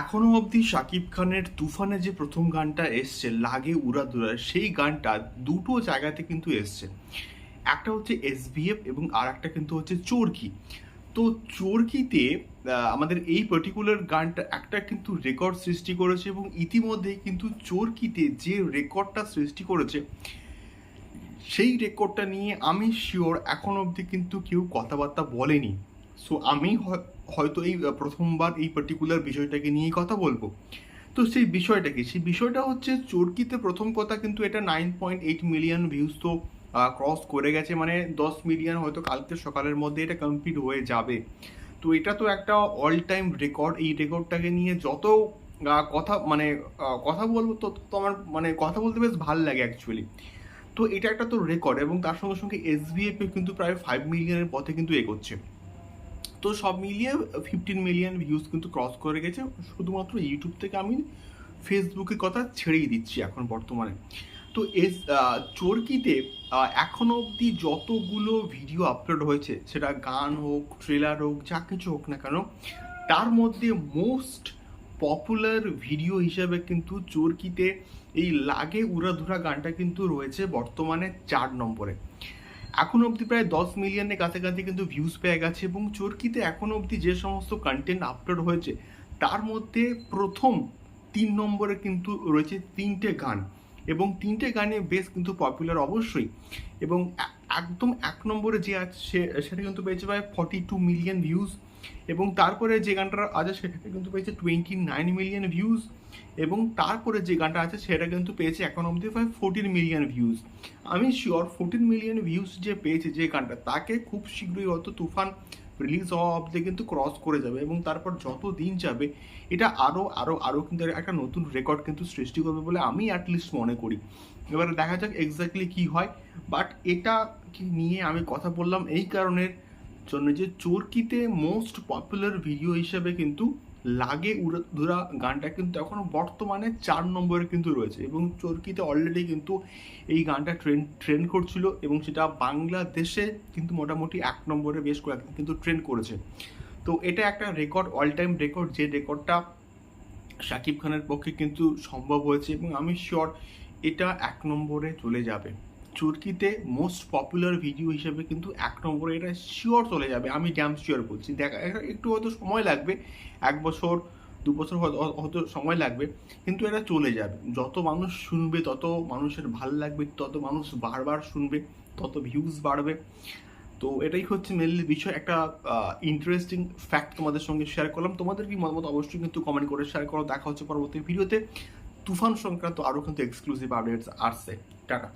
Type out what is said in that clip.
এখনও অবধি শাকিব খানের তুফানে যে প্রথম গানটা এসছে, লাগে উড়া দুরা সেই গানটা দুটো জায়গাতে কিন্তু এসছে। একটা হচ্ছে এসবিএফ এবং আর একটা কিন্তু হচ্ছে চোরকি। তো চোরকিতে আমাদের এই পার্টিকুলার গানটা একটা কিন্তু রেকর্ড সৃষ্টি করেছে এবং ইতিমধ্যেই কিন্তু চোরকিতে যে রেকর্ডটা সৃষ্টি করেছে, সেই রেকর্ডটা নিয়ে আমি শিওর এখন অবধি কিন্তু কেউ কথাবার্তা বলেনি। সো আমি হয়- হয়তো এই প্রথমবার এই পার্টিকুলার বিষয়টাকে নিয়ে কথা বলব। তো সেই বিষয়টা কি? সেই বিষয়টা হচ্ছে চোরকিতে প্রথম কথা কিন্তু এটা nine point eight million views তো ক্রস করে গেছে। মানে দশ মিলিয়ন হয়তো কালকে সকালের মধ্যে এটা কমপ্লিট হয়ে যাবে। তো এটা তো একটা অল টাইম রেকর্ড এই রেকর্ডটাকে নিয়ে যত কথা মানে কথা বলব তো তো আমার মানে কথা বলতে বেশ ভালো লাগে অ্যাকচুয়ালি তো এটা একটা তো রেকর্ড এবং তার সঙ্গে সঙ্গে এসবিএফ কিন্তু প্রায় ফাইভ মিলিয়নের পথে কিন্তু এগোচ্ছে। তো সব মিলিয়ে ফিফটিন মিলিয়ন ভিউজ কিন্তু ক্রস করে গেছে। শুধুমাত্র ইউটিউব থেকে আমি ফেসবুকের কথা ছেড়েই দিচ্ছি এখন বর্তমানে। তো এস চরকিতে আহ, অবধি যতগুলো ভিডিও আপলোড হয়েছে সেটা গান হোক ট্রেলার হোক যা কিছু হোক না কেন তার মধ্যে মোস্ট পপুলার ভিডিও হিসাবে কিন্তু চরকিতে এই লাগে উড়াধুরা গানটা কিন্তু রয়েছে বর্তমানে চার নম্বরে। এখন অবধি প্রায় দশ মিলিয়নের কাছাকাছি কিন্তু ভিউজ পেয়ে গেছে এবং চরকিতে এখন অবধি যে সমস্ত কন্টেন্ট আপলোড হয়েছে, তার মধ্যে প্রথম তিন নম্বরে কিন্তু রয়েছে তিনটে গান। এবং তিনটে গানে বেশ কিন্তু পপুলার অবশ্যই। এবং একদম এক নম্বরে যে আছে সেটা কিন্তু পেয়েছে প্রায় ফর্টি টু মিলিয়ন ভিউজ এবং তারপরে যে গানটা আছে সেটা কিন্তু পেয়েছে টোয়েন্টি নাইন মিলিয়ন ভিউজ এবং তারপরে যে গানটা আছে সেটা কিন্তু পেয়েছে এখন অবধি প্রায় ফোরটিন মিলিয়ন ভিউজ আমি শিওর ফোরটিন মিলিয়ন ভিউজ যে পেয়েছে যে গানটা, তাকে খুব শীঘ্রই হয়তো তুফান রিলিজ হওয়া অবধি কিন্তু ক্রস করে যাবে এবং তারপর যত দিন যাবে, এটা আরও আরও আরও কিন্তু একটা নতুন রেকর্ড কিন্তু সৃষ্টি করবে বলে আমি অ্যাটলিস্ট মনে করি। এবারে দেখা যাক এক্স্যাক্টলি কি হয়। বাট এটা কি নিয়ে আমি কথা বললাম এই কারণের জন্য যে চোরকিতে মোস্ট পপুলার ভিডিও হিসেবে কিন্তু লাগে উড়াধুরা গানটা কিন্তু এখন বর্তমানে চার নম্বরে কিন্তু রয়েছে এবং চোরকিতে অলরেডি কিন্তু এই গানটা ট্রেন্ড ট্রেন্ড করছিল এবং সেটা বাংলাদেশে কিন্তু মোটামুটি এক নম্বরে বেশ কয়েকদিন কিন্তু ট্রেন্ড করেছে। তো এটা একটা রেকর্ড অল টাইম রেকর্ড যে রেকর্ডটা শাকিব খানের পক্ষে কিন্তু সম্ভব হয়েছে এবং আমি শিওর এটা এক নম্বরে চলে যাবে। চুরকিতে মোস্ট পপুলার ভিডিও হিসেবে কিন্তু এক নম্বরে এটা শিওর চলে যাবে, আমি ড্যাম শিওর বলছি। দেখা একটু হয়তো সময় লাগবে, এক বছর, দু বছর হয়তো সময় লাগবে, কিন্তু এটা চলে যাবে। যত মানুষ শুনবে, তত মানুষের ভালো লাগবে, তত মানুষ বারবার শুনবে, তত ভিউজ বাড়বে। তো এটাই হচ্ছে মেনলি বিষয়। একটা ইন্টারেস্টিং ফ্যাক্ট তোমাদের সঙ্গে শেয়ার করলাম। তোমাদের কি মতামত অবশ্যই কিন্তু কমেন্ট করে শেয়ার করো। দেখা হচ্ছে পরবর্তী ভিডিওতে তুফান সংক্রান্ত আরও কিন্তু এক্সক্লুসিভ আপডেটস আসছে। টাটা।